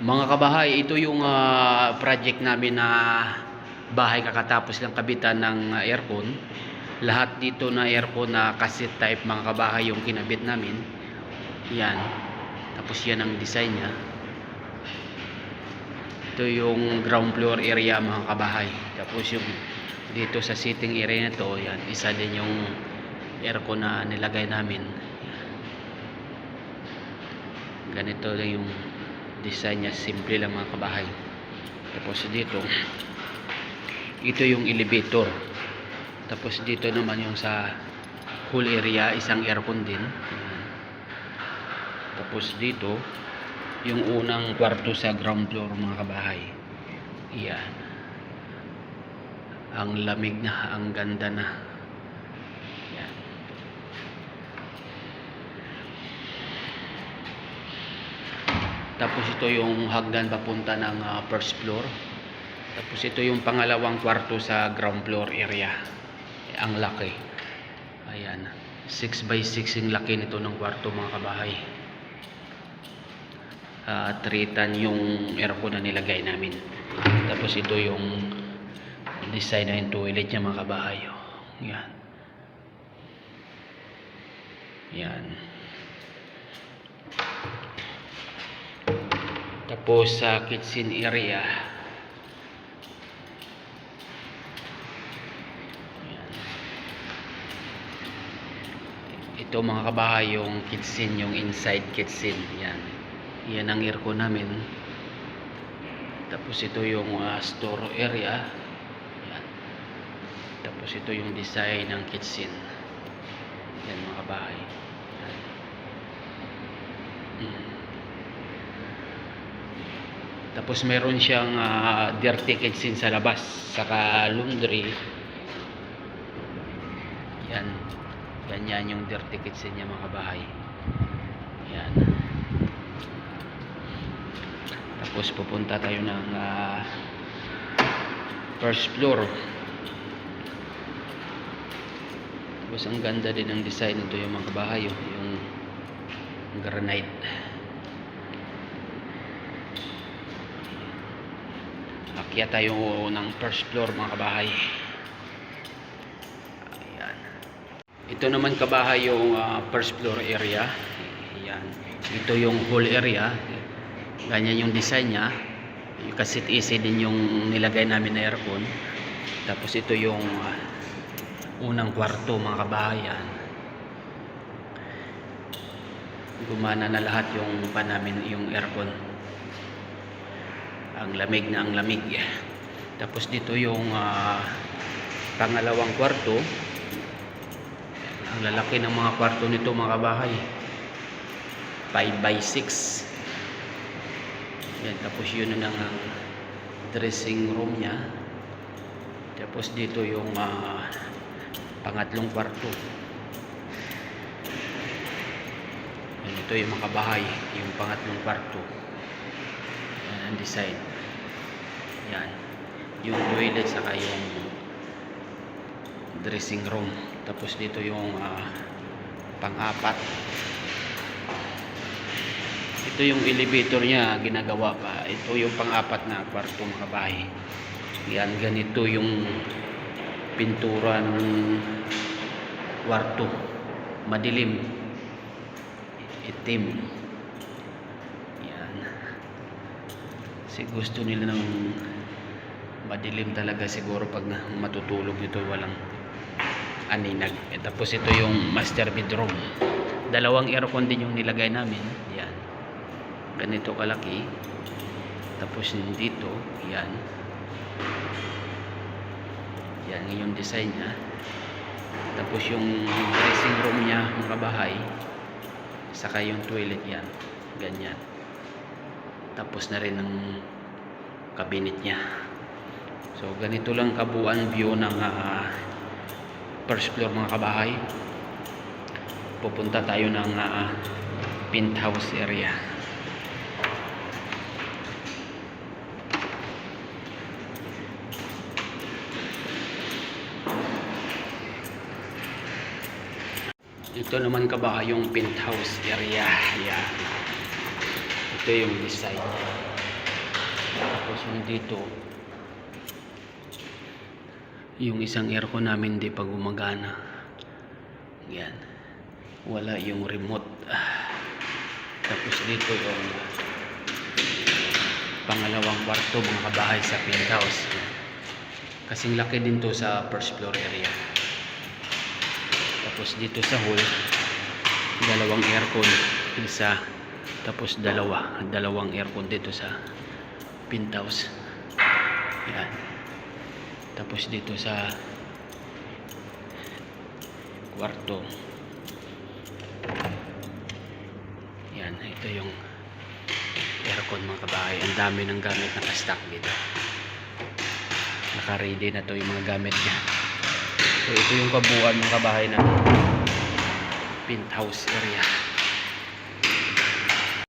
Mga kabahay, ito yung ah, project namin na bahay kakatapos lang kabitan ng ah, aircon. Lahat dito na aircon na cassette type mga kabahay yung kinabit namin. Yan. Tapos yan ang design niya. Ito yung ground floor area mga kabahay. Tapos yung dito sa sitting area na to, yan, isa din yung aircon na nilagay namin. Ganito lang yung design niya, simple lang mga kabahay. Tapos dito, ito yung elevator. Tapos dito naman yung sa whole area, isang aircon din. Tapos dito, yung unang kwarto sa ground floor mga kabahay. Iyan. Ang lamig na, ang ganda na. Yan. Tapos ito yung hagdan papunta ng ah, first floor. Tapos ito yung pangalawang kwarto sa ground floor area. Ang laki. Ayan. 6 by 6 yung laki nito ng kwarto mga kabahay. Uh, tritan yung aircon na nilagay namin. Tapos ito yung design yung toilet niya mga kabahay. Yan. Yan. Tapos sa kitchen area. Ito mga kabahay yung kitchen, yung inside kitchen. Yan. Yan ang aircon namin. Tapos ito yung ah, store area. Yan. Tapos ito yung design ng kitchen. Yan mga kabahay. Yan. Mm. Tapos meron siyang ah, dirty kitchen sa labas. Saka laundry. Yan. Ganyan yung dirty kitchen niya mga kabahay. Yan. Tapos pupunta tayo ng ah, first floor. Tapos ang ganda din ng design nito yung mga kabahay, oh, yung granite. Akyat tayo ng first floor mga kabahay. Ayan. Ito naman kabahay yung ah, first floor area. Ayan. Ito yung whole area. Ganyan yung design niya. Kasit easy din yung nilagay namin na aircon. Tapos ito yung ah, unang kwarto mga kabahayan. Gumana na lahat yung pa namin yung aircon. Ang lamig na ang lamig. Tapos dito yung ah, pangalawang kwarto. Ang lalaki ng mga kwarto nito mga kabahay. 5 by 6 yan, tapos yun na ang dressing room niya. Tapos dito yung ah, pangatlong kwarto. Yan, ito yung makabahay, yung pangatlong kwarto. Yan ang design. Yan. Yung toilet saka yung dressing room. Tapos dito yung ah, pang-apat. Ito yung elevator niya, ginagawa pa. Ito yung pang-apat na kwarto mga bahay. Yan, ganito yung pintura ng kwarto. Madilim. Itim. Yan. Kasi gusto nila ng madilim talaga siguro pag matutulog ito walang aninag. Eh, tapos ito yung master bedroom. Dalawang aircon din yung nilagay namin. Yan. Ganito kalaki. Tapos dito yan. Yan yung design niya. Tapos yung dressing room niya mga bahay saka yung toilet yan. Ganyan tapos na rin ang cabinet niya so ganito lang kabuuan view ng ah, first floor mga kabahay pupunta tayo ng ah, penthouse area Ito naman ka ba yung penthouse area? Yan. Ito yung design. Tapos yung dito, yung isang aircon namin di pa gumagana. Yan. Wala yung remote. Tapos dito yung pangalawang kwarto mga kabahay sa penthouse. Kasing laki din to sa first floor area. Tapos dito sa hall, dalawang aircon, isa, tapos dalawa, dalawang aircon dito sa penthouse. Yan. Tapos dito sa kwarto. Yan, ito yung aircon mga kabahay. Ang dami ng gamit naka-stack dito. Naka-ready na to yung mga gamit niya. So ito yung kabuuan mga kabahay ng penthouse area.